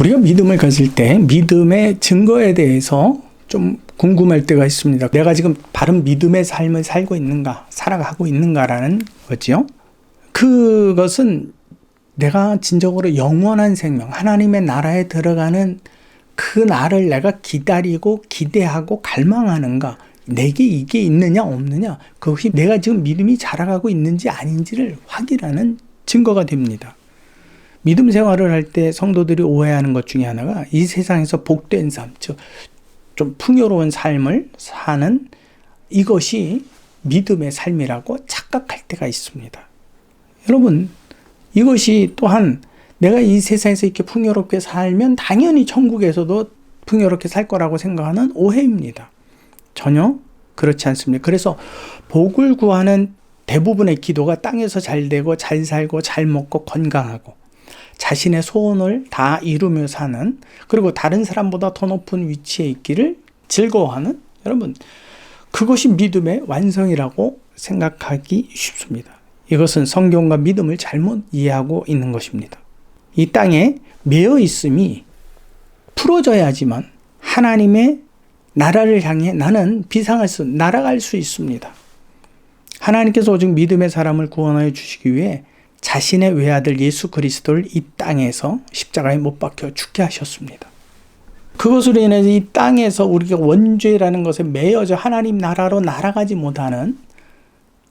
우리가 믿음을 가질 때 믿음의 증거에 대해서 좀 궁금할 때가 있습니다. 내가 지금 바른 믿음의 삶을 살고 있는가, 살아가고 있는가라는 거지요. 그것은 내가 진정으로 영원한 생명, 하나님의 나라에 들어가는 그 날을 내가 기다리고 기대하고 갈망하는가, 내게 이게 있느냐 없느냐, 그것이 내가 지금 믿음이 자라가고 있는지 아닌지를 확인하는 증거가 됩니다. 믿음 생활을 할 때 성도들이 오해하는 것 중에 하나가 이 세상에서 복된 삶, 즉, 좀 풍요로운 삶을 사는 이것이 믿음의 삶이라고 착각할 때가 있습니다. 여러분, 이것이 또한 내가 이 세상에서 이렇게 풍요롭게 살면 당연히 천국에서도 풍요롭게 살 거라고 생각하는 오해입니다. 전혀 그렇지 않습니다. 그래서 복을 구하는 대부분의 기도가 땅에서 잘 되고 잘 살고 잘 먹고 건강하고 자신의 소원을 다 이루며 사는 그리고 다른 사람보다 더 높은 위치에 있기를 즐거워하는 여러분 그것이 믿음의 완성이라고 생각하기 쉽습니다. 이것은 성경과 믿음을 잘못 이해하고 있는 것입니다. 이 땅에 매여 있음이 풀어져야지만 하나님의 나라를 향해 나는 비상할 수, 날아갈 수 있습니다. 하나님께서 오직 믿음의 사람을 구원하여 주시기 위해 자신의 외아들 예수 그리스도를 이 땅에서 십자가에 못 박혀 죽게 하셨습니다. 그것으로 인해서 이 땅에서 우리가 원죄라는 것에 매여져 하나님 나라로 날아가지 못하는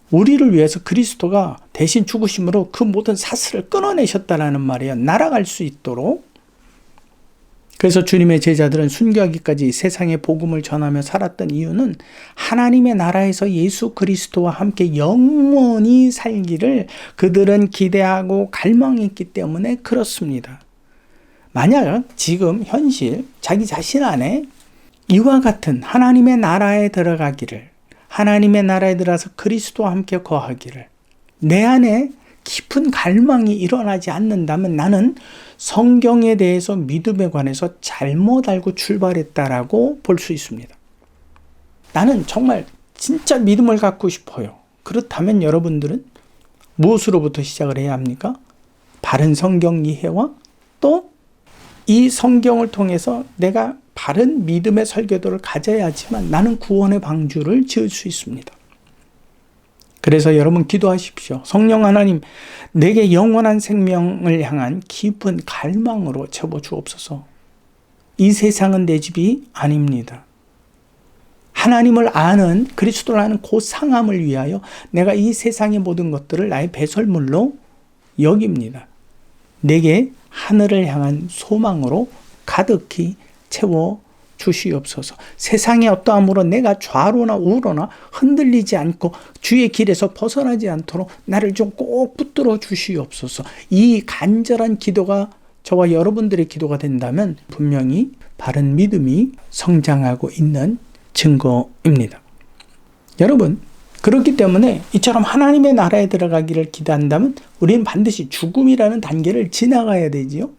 우리를 위해서 그리스도가 대신 죽으심으로 그 모든 사슬을 끊어내셨다라는 말이에요. 날아갈 수 있도록. 그래서 주님의 제자들은 순교하기까지 세상의 복음을 전하며 살았던 이유는 하나님의 나라에서 예수 그리스도와 함께 영원히 살기를 그들은 기대하고 갈망했기 때문에 그렇습니다. 만약 지금 현실 자기 자신 안에 이와 같은 하나님의 나라에 들어가기를 하나님의 나라에 들어서 그리스도와 함께 거하기를 내 안에 깊은 갈망이 일어나지 않는다면 나는 성경에 대해서 믿음에 관해서 잘못 알고 출발했다라고 볼 수 있습니다. 나는 정말 진짜 믿음을 갖고 싶어요. 그렇다면 여러분들은 무엇으로부터 시작을 해야 합니까? 바른 성경 이해와 또 이 성경을 통해서 내가 바른 믿음의 설교도를 가져야지만 나는 구원의 방주를 지을 수 있습니다. 그래서 여러분 기도하십시오. 성령 하나님, 내게 영원한 생명을 향한 깊은 갈망으로 채워 주옵소서. 이 세상은 내 집이 아닙니다. 하나님을 아는 그리스도를 아는 그 상함을 위하여 내가 이 세상의 모든 것들을 나의 배설물로 여깁니다. 내게 하늘을 향한 소망으로 가득히 채워 주시옵소서. 세상의 어떠함으로 내가 좌로나 우로나 흔들리지 않고 주의 길에서 벗어나지 않도록 나를 좀 꼭 붙들어 주시옵소서. 이 간절한 기도가 저와 여러분들의 기도가 된다면 분명히 바른 믿음이 성장하고 있는 증거입니다. 여러분, 그렇기 때문에 이처럼 하나님의 나라에 들어가기를 기대한다면 우리는 반드시 죽음이라는 단계를 지나가야 되지요.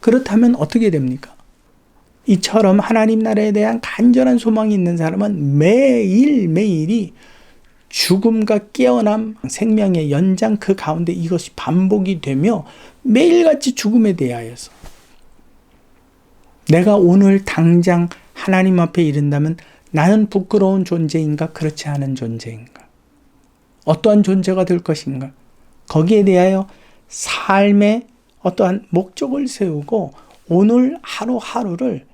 그렇다면 어떻게 됩니까? 이처럼 하나님 나라에 대한 간절한 소망이 있는 사람은 매일매일이 죽음과 깨어남, 생명의 연장 그 가운데 이것이 반복이 되며 매일같이 죽음에 대하여서 내가 오늘 당장 하나님 앞에 이른다면 나는 부끄러운 존재인가? 그렇지 않은 존재인가? 어떠한 존재가 될 것인가? 거기에 대하여 삶의 어떠한 목적을 세우고 오늘 하루하루를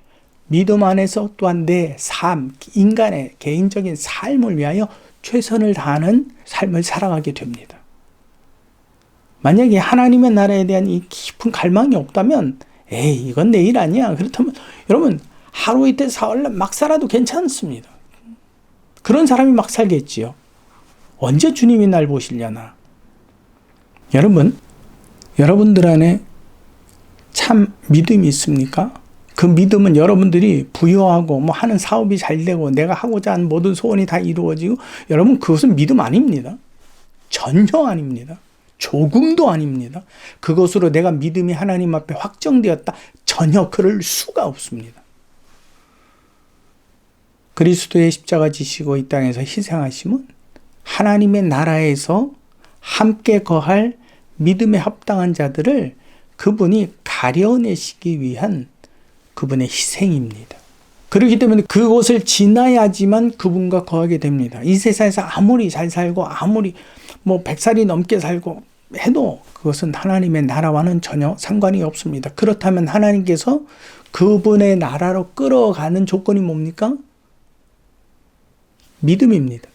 믿음 안에서 또한 내 삶, 인간의 개인적인 삶을 위하여 최선을 다하는 삶을 살아가게 됩니다. 만약에 하나님의 나라에 대한 이 깊은 갈망이 없다면, 에이, 이건 내일 아니야. 그렇다면, 여러분, 하루 이틀 사흘 막 살아도 괜찮습니다. 그런 사람이 막 살겠지요. 언제 주님이 날 보시려나. 여러분, 여러분들 안에 참 믿음이 있습니까? 그 믿음은 여러분들이 부여하고 뭐 하는 사업이 잘 되고 내가 하고자 하는 모든 소원이 다 이루어지고 여러분 그것은 믿음 아닙니다. 전혀 아닙니다. 조금도 아닙니다. 그것으로 내가 믿음이 하나님 앞에 확정되었다. 전혀 그럴 수가 없습니다. 그리스도의 십자가 지시고 이 땅에서 희생하심은 하나님의 나라에서 함께 거할 믿음에 합당한 자들을 그분이 가려내시기 위한 그분의 희생입니다. 그렇기 때문에 그곳을 지나야지만 그분과 거하게 됩니다. 이 세상에서 아무리 잘 살고 아무리 뭐 100살이 넘게 살고 해도 그것은 하나님의 나라와는 전혀 상관이 없습니다. 그렇다면 하나님께서 그분의 나라로 끌어가는 조건이 뭡니까? 믿음입니다.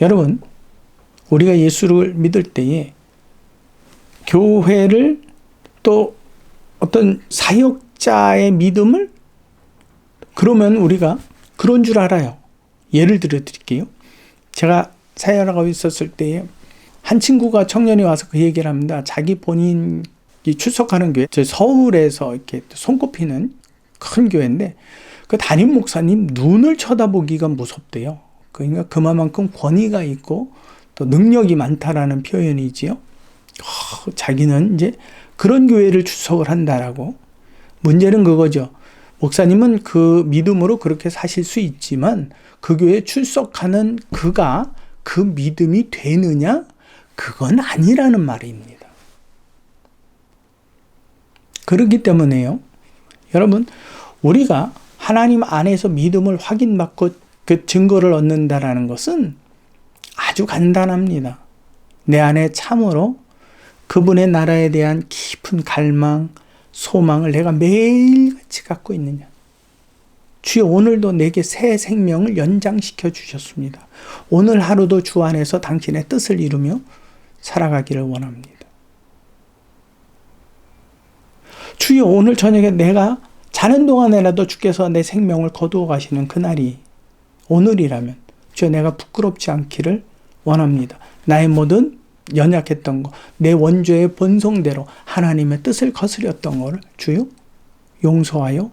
여러분, 우리가 예수를 믿을 때에 교회를 또 어떤 사역자의 믿음을 그러면 우리가 그런 줄 알아요. 예를 들어 드릴게요. 제가 사역하고 있었을 때에 한 친구가 청년이 와서 그 얘기를 합니다. 자기 본인이 출석하는 교회, 저 서울에서 이렇게 손꼽히는 큰 교회인데 그 담임 목사님 눈을 쳐다보기가 무섭대요. 그러니까 그만큼 권위가 있고 또 능력이 많다라는 표현이지요. 어, 자기는 이제 그런 교회를 출석을 한다라고. 문제는 그거죠. 목사님은 그 믿음으로 그렇게 사실 수 있지만 그 교회에 출석하는 그가 그 믿음이 되느냐? 그건 아니라는 말입니다. 그렇기 때문에요. 여러분, 우리가 하나님 안에서 믿음을 확인받고 그 증거를 얻는다라는 것은 아주 간단합니다. 내 안에 참으로 그분의 나라에 대한 깊은 갈망, 소망을 내가 매일같이 갖고 있느냐. 주여 오늘도 내게 새 생명을 연장시켜 주셨습니다. 오늘 하루도 주 안에서 당신의 뜻을 이루며 살아가기를 원합니다. 주여 오늘 저녁에 내가 자는 동안에라도 주께서 내 생명을 거두어 가시는 그날이 오늘이라면 주여 내가 부끄럽지 않기를 원합니다. 나의 모든 연약했던 거, 내 원조의 본성대로 하나님의 뜻을 거스렸던 것을 주요 용서하여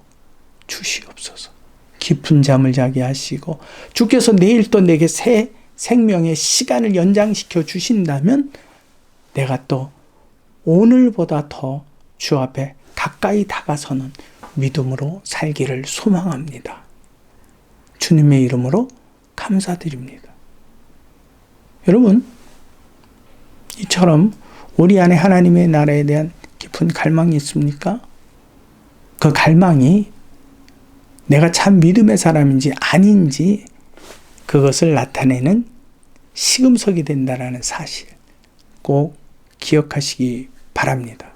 주시옵소서. 깊은 잠을 자게 하시고 주께서 내일 또 내게 새 생명의 시간을 연장시켜 주신다면 내가 또 오늘보다 더 주 앞에 가까이 다가서는 믿음으로 살기를 소망합니다. 주님의 이름으로 감사드립니다. 여러분, 이처럼 우리 안에 하나님의 나라에 대한 깊은 갈망이 있습니까? 그 갈망이 내가 참 믿음의 사람인지 아닌지 그것을 나타내는 시금석이 된다라는 사실 꼭 기억하시기 바랍니다.